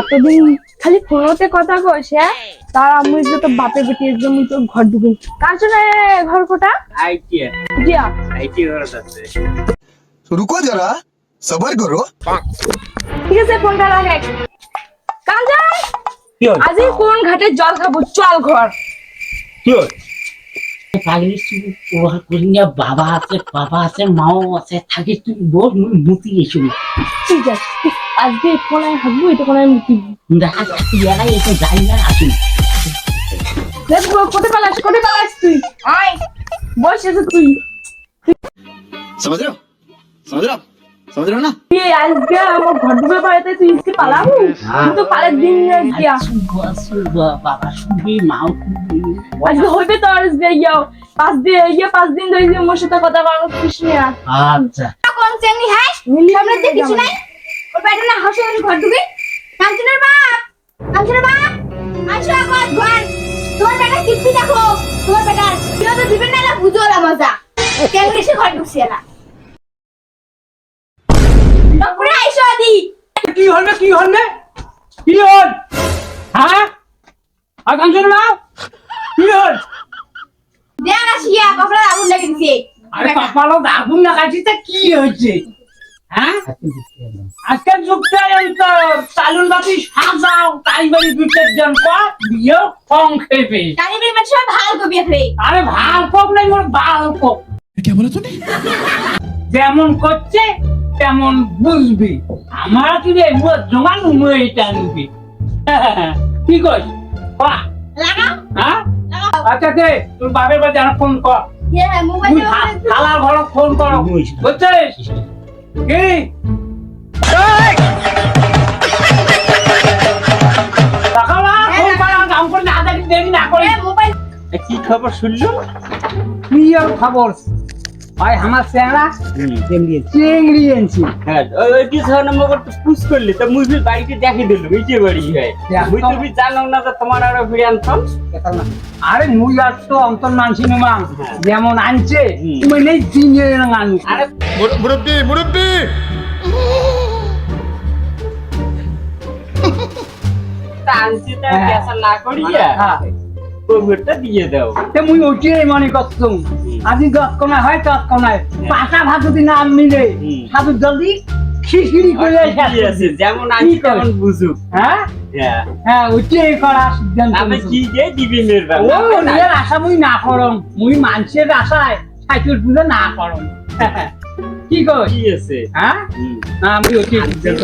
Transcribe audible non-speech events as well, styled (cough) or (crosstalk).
এতদিন খালি ফোনতে কথা কইস তার আমি তো বাপে বেটি একদম তো ঘর ঢুকে কার জন্য ঘর কোটা? আইটিয়া আইটি ঘর আছে। রুকো জরা সবার করো। ঠিক আছে ফোনটা রাখ। কাল আজি কোন ঘাটে জল খাব? চল ঘর। কি হয় কালি করিয়া বাবা আছে বাবা আছে মাও আছে থাকি তুই বল মুতি গেছিল ঠিক আছে আজকে কোনায় হাসবো এটা কোনায় মুতি দেখা যাচ্ছে এলাই এসে যাই না আসুন দেখব কোটে পালাস কোটে পালাস তুই? আয় বসে তুই। সমুদ্র সমুদ্র। समझ रहे हो समझ रहे हो ना তুই আজকে আমার ঘর ঢুকে পাড়াতে তুই আজকে পালাবো তুই তো পালার দিন দিয়া শুনবো শুনবো বাবা শুনবি মাও শুনবি আজকে হইবে তো আর আজকে ইয়াও পাঁচ দিন ইয়ে পাঁচ দিন ধরে যে মোর সাথে কথা বলার কৃষ্ণ আচ্ছা কোন চেংনি হাই সামনে দিয়ে কিছু নাই ওর পেটে না হাসে হাসে ঘর ঢুকে কাঞ্চনের বাপ কাঞ্চনের বাপ আসো আগত ঘর তোমার বেটা কিপ্পি দেখো তোমার বেটা কেউ তো দিবেন না না বুঝো না মজা চেংনি সে ঘর ঢুকছে না দি কি কি কি হল? হ্যাঁ? আর গান না? কি হল? কপালে আগুন আরে কপালে আগুন তা কি হয়েছে? হ্যাঁ? তো আরে ভালো নাই যেমন করছে তেমন বুঝবি? আমার কি রে মুখ জোগান মুখ এটা (laughs) কি কই কয়া লাগাও। হ্যাঁ? আচ্ছা দে তোর বাপের বাড়ি জানা ফোন কর হ্যাঁ তুই মোবাইল খালার ঘর ফোন কর। বুঝছিস? কি? করে কি খবর শুনলো? কি আর খবর? ভাই আমার চেহারা চিংড়ি এনেছি হ্যাঁ ওই ছয় নম্বর করতে পুশ করলি তো মুই বাড়িতে দেখে দিল এই যে মুই তুমি জানো না যে তোমার আরও ফিরে আনতাম। আরে মুই আর তো অন্তর মানছি নুমা হ্যাঁ। যেমন আনছে মানে চিংড়ি আনু আরে মুরব্বি মুরব্বি! আনছি তা হ্যাঁ। না করিয়া? হ্যাঁ। হ্যাঁ। কোভিডটা দিয়ে দাও। তে মুই ওইটাই মনে করতাম আজি যৎকণায় হয় তৎকণায় পাতা ভাত যদি না মিলে সাধু জলদি খিচড়ি করে আছে যেমন আনছি তেমন বুঝুক। হ্যাঁ। হ্যাঁ হ্যাঁ ওইটাই করা সিদ্ধান্ত আমি কি যে দিবি নির্বাণ ও নিজের আশা মুই না করম মুই মানুষের আশায় সাইকেল পুজো না করম কি কই কি আছে? হ্যাঁ আমি ওইটাই সিদ্ধান্ত